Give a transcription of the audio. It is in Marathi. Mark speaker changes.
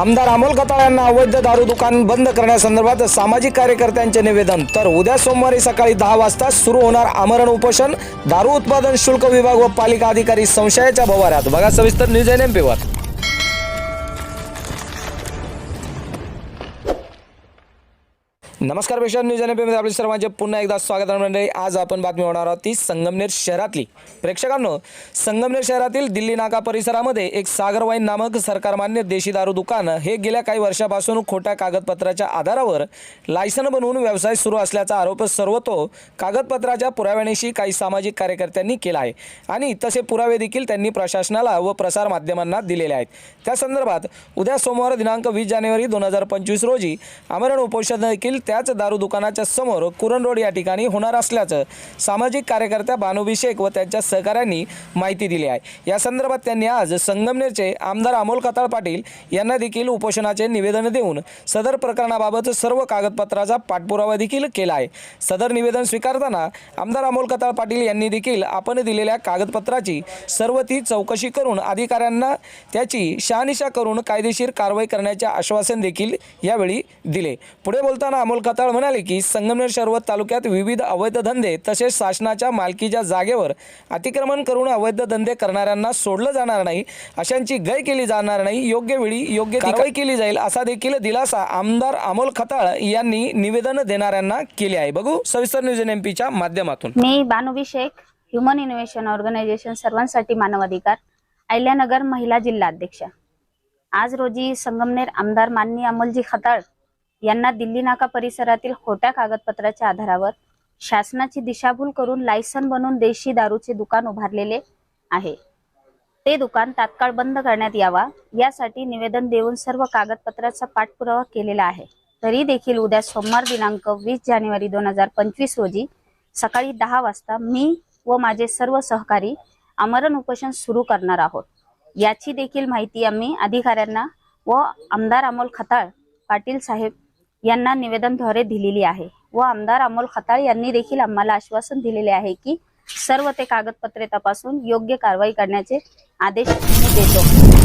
Speaker 1: आमदार अमोल कताळ यांना अवैध दारू दुकान बंद करण्यासंदर्भात सामाजिक कार्यकर्त्यांचे निवेदन. तर उद्या सोमवारी सकाळी दहा वाजता सुरू होणार आमरण उपोषण दारू उत्पादन शुल्क विभाग व पालिका अधिकारी संशयाच्या भवाऱ्यात. बघा सविस्तर न्यूज एन एम पीवर नमस्कार पेशा न्यूज एनमध्ये आपले सर्वांचे पुन्हा एकदा स्वागत आहे मंडळी. आज आपण बातमी होणार आहोत ती संगमनेर शहरातली. प्रेक्षकांनो संगमनेर शहरातील दिल्ली नाका परिसरामध्ये एक सागर वाईन नामक सरकारमान्य देशी दारू दुकान हे गेल्या काही वर्षापासून खोट्या कागदपत्राच्या आधारावर लायसन बनवून व्यवसाय सुरू असल्याचा आरोप सर्वतो कागदपत्राच्या पुराव्यानिशी काही सामाजिक कार्यकर्त्यांनी केला आहे. आणि तसे पुरावे देखील त्यांनी प्रशासनाला व प्रसार माध्यमांना दिलेले आहेत. त्या संदर्भात उद्या सोमवार दिनांक वीस जानेवारी दोन हजार पंचवीस रोजी आमरण उपोषण देखील त्याच दारू दुकानाच्या समोर कुरण रोड या ठिकाणी होणार असल्याचं सामाजिक कार्यकर्त्या बानुबी शेख व त्यांच्या सहकाऱ्यांनी माहिती दिली आहे. या संदर्भात त्यांनी आज संगमनेरचे आमदार अमोल कताळ पाटील यांना देखील उपोषणाचे निवेदन देऊन सदर प्रकरणाबाबत सर्व कागदपत्राचा पाठपुरावा देखील केला आहे. सदर निवेदन स्वीकारताना आमदार अमोल कताळ पाटील यांनी देखील आपण दिलेल्या कागदपत्राची सर्व ती चौकशी करून अधिकाऱ्यांना त्याची शहानिशा करून कायदेशीर कारवाई करण्याचे आश्वासन देखील यावेळी दिले. पुढे बोलताना अमोल खताळ म्हणाले की संगमनेर शरवत तालुक्यात विविध अवैध धंदे तसेच शासनाच्या मालकीच्या जागेवर अतिक्रमण करून अवैध धंदे करणाऱ्यांना सोडलं जाणार नाही अशांची गय केली जाणार नाही योग्य वेळी योग्य कारवाई केली जाईल असा देखील दिलासा आमदार अमोल खताळ यांनी निवेदन देणाऱ्यांना केले आहे. बघू सविस्तर न्यूज एन एमपीच्या माध्यमातून.
Speaker 2: मी Banubi Shaikh human innovation organisation सर्वांसाठी मानवाधिकार अहिल्यानगर महिला जिल्हा अध्यक्ष आज रोजी संगमनेर आमदार माननीय अमोलजी खताळ यांना दिल्ली नाका परिसरातील खोट्या कागदपत्राच्या आधारावर शासनाची दिशाभूल करून लायसन बनवून देशी दारूचे दुकान उभारलेले आहे. ते दुकान तात्काळ बंद करण्यात यावा यासाठी निवेदन देऊन सर्व कागदपत्राचा पाठपुरावा केलेला आहे. तरी देखील उद्या सोमवार दिनांक वीस जानेवारी दोन हजार पंचवीस रोजी सकाळी दहा वाजता मी व माझे सर्व सहकारी आमरण उपोषण सुरू करणार आहोत. याची देखील माहिती आम्ही अधिकाऱ्यांना व आमदार अमोल खताळ पाटील साहेब यांना निवेदनद्वारे दिलेली आहे. व आमदार अमोल खताळ यांनी देखील आम्हाला आश्वासन दिलेले आहे की सर्व ते कागदपत्रे तपासून योग्य कारवाई करण्याचे आदेश देतो.